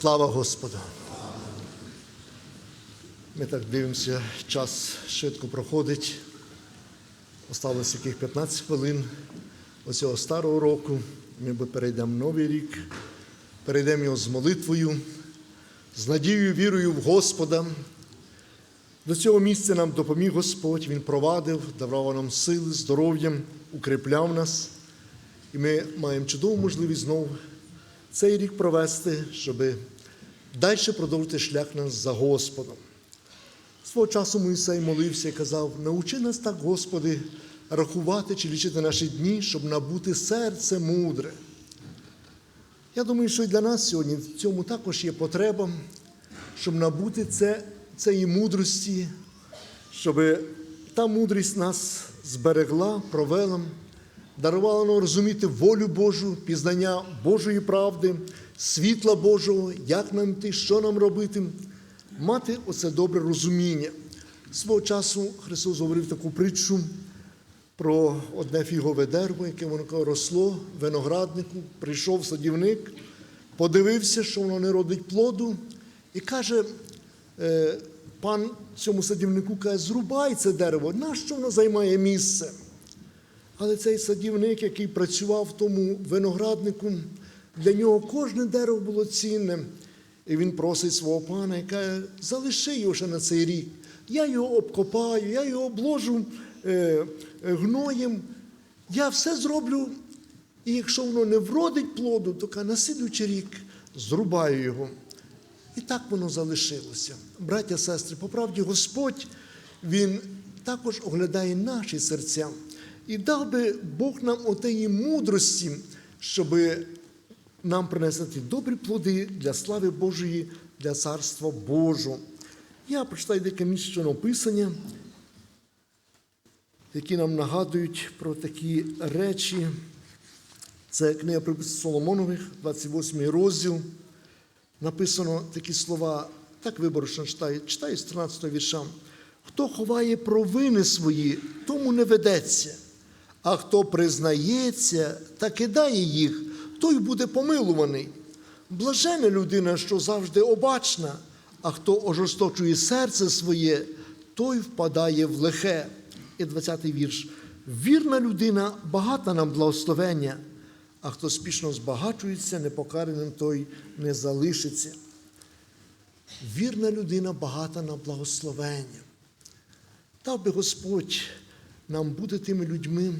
Слава Господу! Ми так дивимося, час швидко проходить. Осталось яких 15 хвилин оцього старого року. Ми перейдемо новий рік, перейдемо його з молитвою, з надією, вірою в Господа. До цього місця нам допоміг Господь, Він провадив, давав нам сили, здоров'я, укріпляв нас. І ми маємо чудову можливість знову цей рік провести, щоб далі продовжити шлях нас за Господом. Свого часу Моїсей молився і казав: научи нас так, Господи, рахувати чи лічити наші дні, щоб набути серце мудре. Я думаю, що і для нас сьогодні в цьому також є потреба, щоб набути це, цієї мудрості, щоб та мудрість нас зберегла, провела, дарувала нам розуміти волю Божу, пізнання Божої правди, світла Божого, як нам йти, що нам робити, мати оце добре розуміння. Свого часу Христос говорив таку притчу про одне фігове дерево, яке воно росло винограднику, прийшов садівник, подивився, що воно не родить плоду, і каже, е, пан цьому садівнику каже, зрубай це дерево, нащо воно займає місце? Але цей садівник, який працював в тому винограднику, для нього кожне дерево було цінним. І він просить свого пана і каже, залиши його ще на цей рік. Я його обкопаю, я його обложу е, е, гноєм. Я все зроблю. І якщо воно не вродить плоду, то каже, на слідуючий рік зрубаю його. І так воно залишилося. Браття, сестри, по правді Господь, Він також оглядає наші серця. І дав би Бог нам отеї мудрості, щоб нам принести добрі плоди для слави Божої, для Царства Божого. Я прочитаю деяке місце Писання, які нам нагадують про такі речі. Це книга приписів Соломонових, 28 розділ. Написано такі слова, так виборочно читаю, читаю з 13 вірша. Хто ховає провини свої, тому не ведеться, а хто признається та кидає їх, той буде помилуваний. Блажена людина, що завжди обачна, а хто ожесточує серце своє, той впадає в лихе. І 20-й вірш. Вірна людина багата нам благословення, а хто спішно збагачується, непокараним той не залишиться. Вірна людина багата на благословення. Дав би Господь нам бути тими людьми,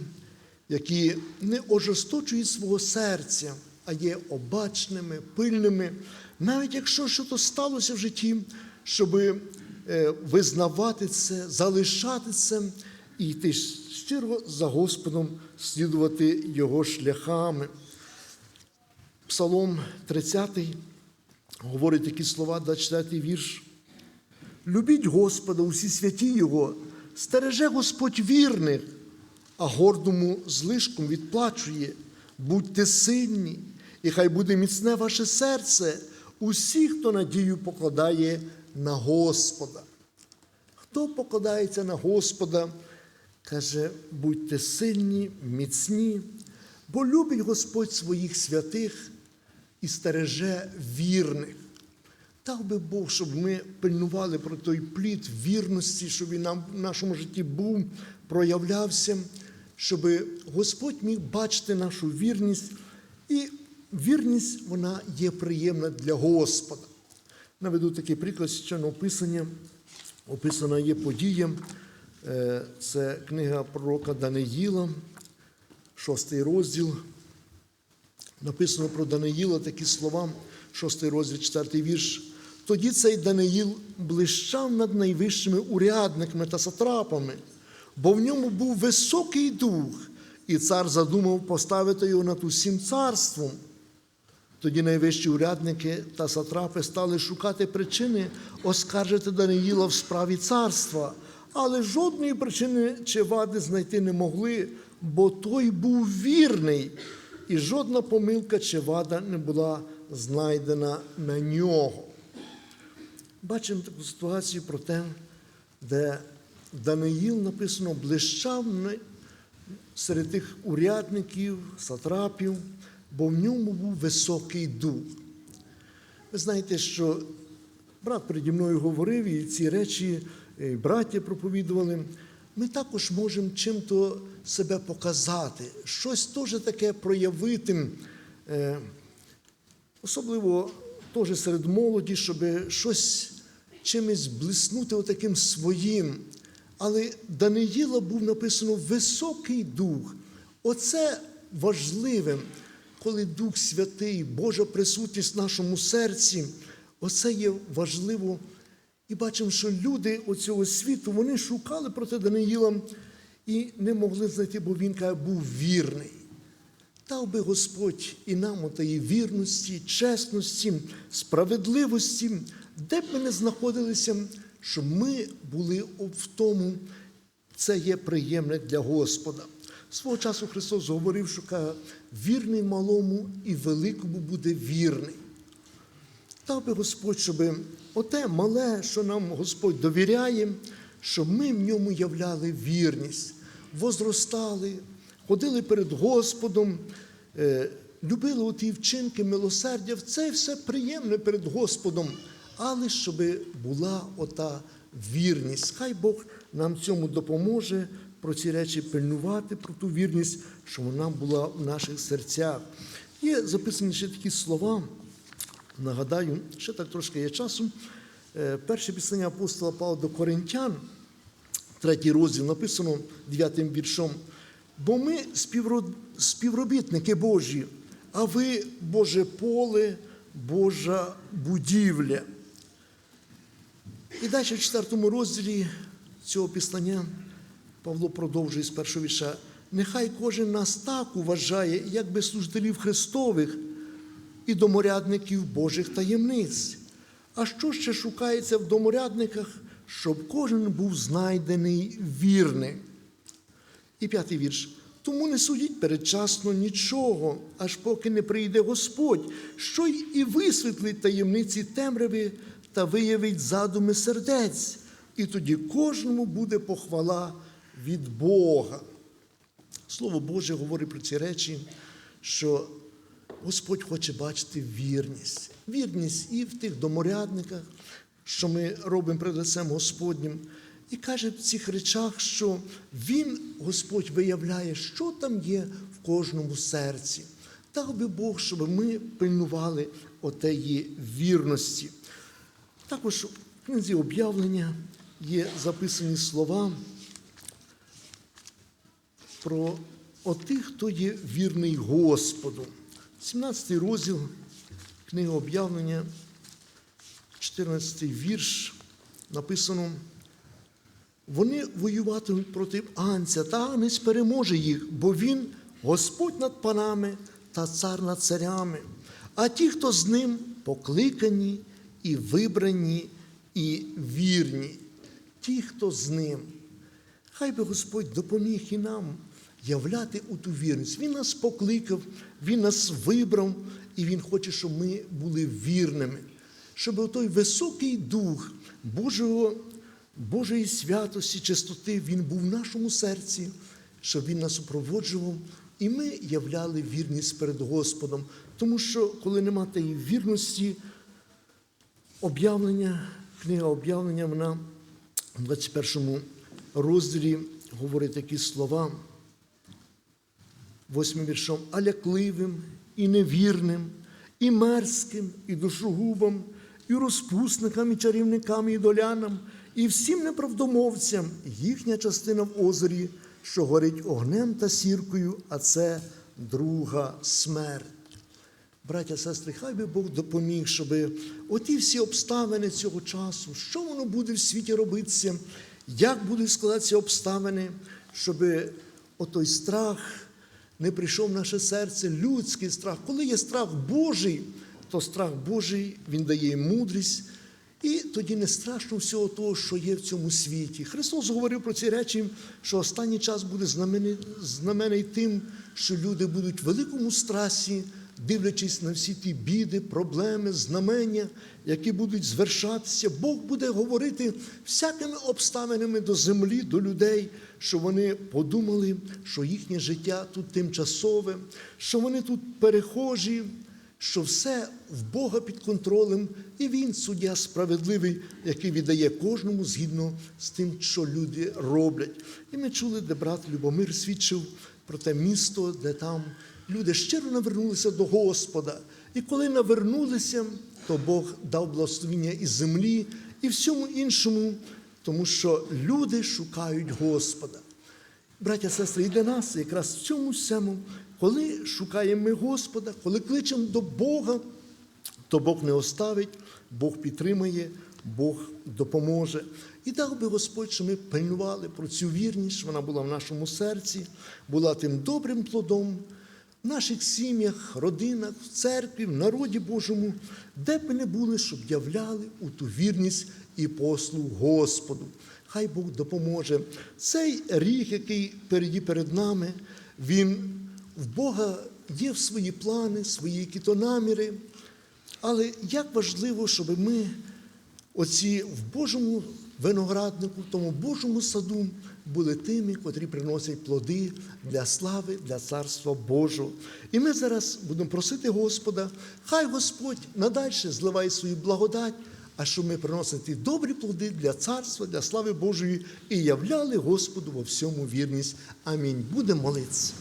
які не ожесточують свого серця, а є обачними, пильними, навіть якщо щось сталося в житті, щоб визнавати це, залишати це і йти щиро за Господом, слідувати Його шляхами. Псалом 30 говорить такі слова, 24 вірш. Любіть Господа, усі святі Його, стереже Господь вірних, а гордому злишком відплачує. Будьте сильні, і хай буде міцне ваше серце, усі, хто надію покладає на Господа. Хто покладається на Господа, каже, будьте сильні, міцні, бо любить Господь своїх святих і стереже вірних. Дав би Бог, щоб ми пильнували про той плід вірності, щоб він нам в нашому житті був, проявлявся, щоб Господь міг бачити нашу вірність, і вірність вона є приємна для Господа. Наведу такий приклад священного Писання. Описана є подія. Е, Це книга пророка Даниїла, шостий розділ. Написано про Даниїла такі слова, шостий розділ, четвертий вірш. Тоді цей Даниїл блищав над найвищими урядниками та сатрапами, бо в ньому був високий дух, і цар задумав поставити його над усім царством. Тоді найвищі урядники та сатрапи стали шукати причини оскаржити Даниїла в справі царства, але жодної причини чи вади знайти не могли, бо той був вірний, і жодна помилка чи вада не була знайдена на нього. Бачимо таку ситуацію про те, де Даниїл написано блищав серед тих урядників, сатрапів, бо в ньому був високий дух. Ви знаєте, що брат переді мною говорив, і ці речі е, браття проповідували. Ми також можемо чим-то себе показати, щось теж таке проявити, е, особливо теж серед молоді, щоб щось чимось блиснути отаким своїм. Але Даниїла був написано високий дух. Оце важливе, коли Дух Святий, Божа присутність в нашому серці, оце є важливо. І бачимо, що люди оцього світу вони шукали проти Даниїла і не могли знайти, бо він каже, був вірний. Дав би Господь і нам отої вірності, чесності, справедливості, де б ми не знаходилися, щоб ми були в тому, це є приємне для Господа. Свого часу Христос говорив, що каже, вірний малому і великому буде вірний. Дав би Господь, щоб оте мале, що нам Господь довіряє, щоб ми в ньому являли вірність, возростали, ходили перед Господом, е, любили оті вчинки, милосердя. Це все приємне перед Господом, але щоб була ота вірність. Хай Бог нам цьому допоможе про ці речі пильнувати, про ту вірність, щоб вона була в наших серцях. Є записані ще такі слова. Нагадаю, ще так трошки є часу. Е, Перше післення апостола Павла до Коринтян, третій розділ, написано дев'ятим віршом. Бо ми співробітники Божі, а ви Боже поле, Божа будівля. І далі в четвертому розділі цього післання Павло продовжує з першого вірша. Нехай кожен нас так уважає, як би служителів Христових і доморядників Божих таємниць. А що ще шукається в доморядниках, щоб кожен був знайдений вірним? І п'ятий вірш. Тому не судіть передчасно нічого, аж поки не прийде Господь, що й і висвітлить таємниці темряви та виявить задуми сердець, і тоді кожному буде похвала від Бога. Слово Боже говорить про ці речі, що Господь хоче бачити вірність. Вірність і в тих доморядниках, що ми робимо перед лицем Господнім. І каже в цих речах, що Він, Господь, виявляє, що там є в кожному серці. Дав би Бог, щоб ми пильнували отеї вірності. Також в книзі об'явлення є записані слова про отих, хто є вірний Господу. 17 розділ книги об'явлення, 14 вірш, написано. Вони воюватимуть проти Анця, та Агнець переможе їх, бо він Господь над панами та цар над царями. А ті, хто з ним покликані і вибрані, і вірні, ті, хто з ним. Хай би Господь допоміг і нам являти у ту вірність. Він нас покликав, Він нас вибрав, і Він хоче, щоб ми були вірними, щоб той високий дух Божого, Божої святості, чистоти, він був в нашому серці, щоб він нас супроводжував, і ми являли вірність перед Господом. Тому що, коли нема тієї вірності, об'явлення, книга об'явлення, вона в 21 розділі говорить такі слова, восьмим віршом, а лякливим і невірним, і мерзким, і душогубам, і розпусникам, і чарівникам, і долянам, і всім неправдомовцям їхня частина в озері, що горить огнем та сіркою, а це друга смерть. Браття, сестри, хай би Бог допоміг, щоб оті всі обставини цього часу, що воно буде в світі робитися, як будуть складатися обставини, щоб отой страх не прийшов в наше серце, людський страх. Коли є страх Божий, то страх Божий він дає мудрість, і тоді не страшно всього того, що є в цьому світі. Христос говорив про ці речі, що останній час буде знамений, знамений тим, що люди будуть в великому страсі, дивлячись на всі ті біди, проблеми, знамення, які будуть звершатися. Бог буде говорити всякими обставинами до землі, до людей, що вони подумали, що їхнє життя тут тимчасове, що вони тут перехожі, що все в Бога під контролем, і Він суддя справедливий, який віддає кожному згідно з тим, що люди роблять. І ми чули, де брат Любомир свідчив про те місто, де там люди щиро навернулися до Господа. І коли навернулися, то Бог дав благословіння і землі, і всьому іншому, тому що люди шукають Господа. Браття, сестри, і для нас якраз в цьому всьому, коли шукаємо ми Господа, коли кличемо до Бога, то Бог не оставить, Бог підтримає, Бог допоможе. І дав би Господь, що ми пильнували про цю вірність, вона була в нашому серці, була тим добрим плодом в наших сім'ях, родинах, в церкві, в народі Божому, де б не були, щоб являли у ту вірність і послуг Господу. Хай Бог допоможе. Цей рік, який перед нами, він в Бога є в свої плани, свої якісь наміри. Але як важливо, щоб ми оці в Божому винограднику, в тому Божому саду були тими, котрі приносять плоди для слави, для царства Божого. І ми зараз будемо просити Господа, хай Господь надальше зливає свою благодать, а щоб ми приносили добрі плоди для царства, для слави Божої і являли Господу во всьому вірність. Амінь. Будемо молитися.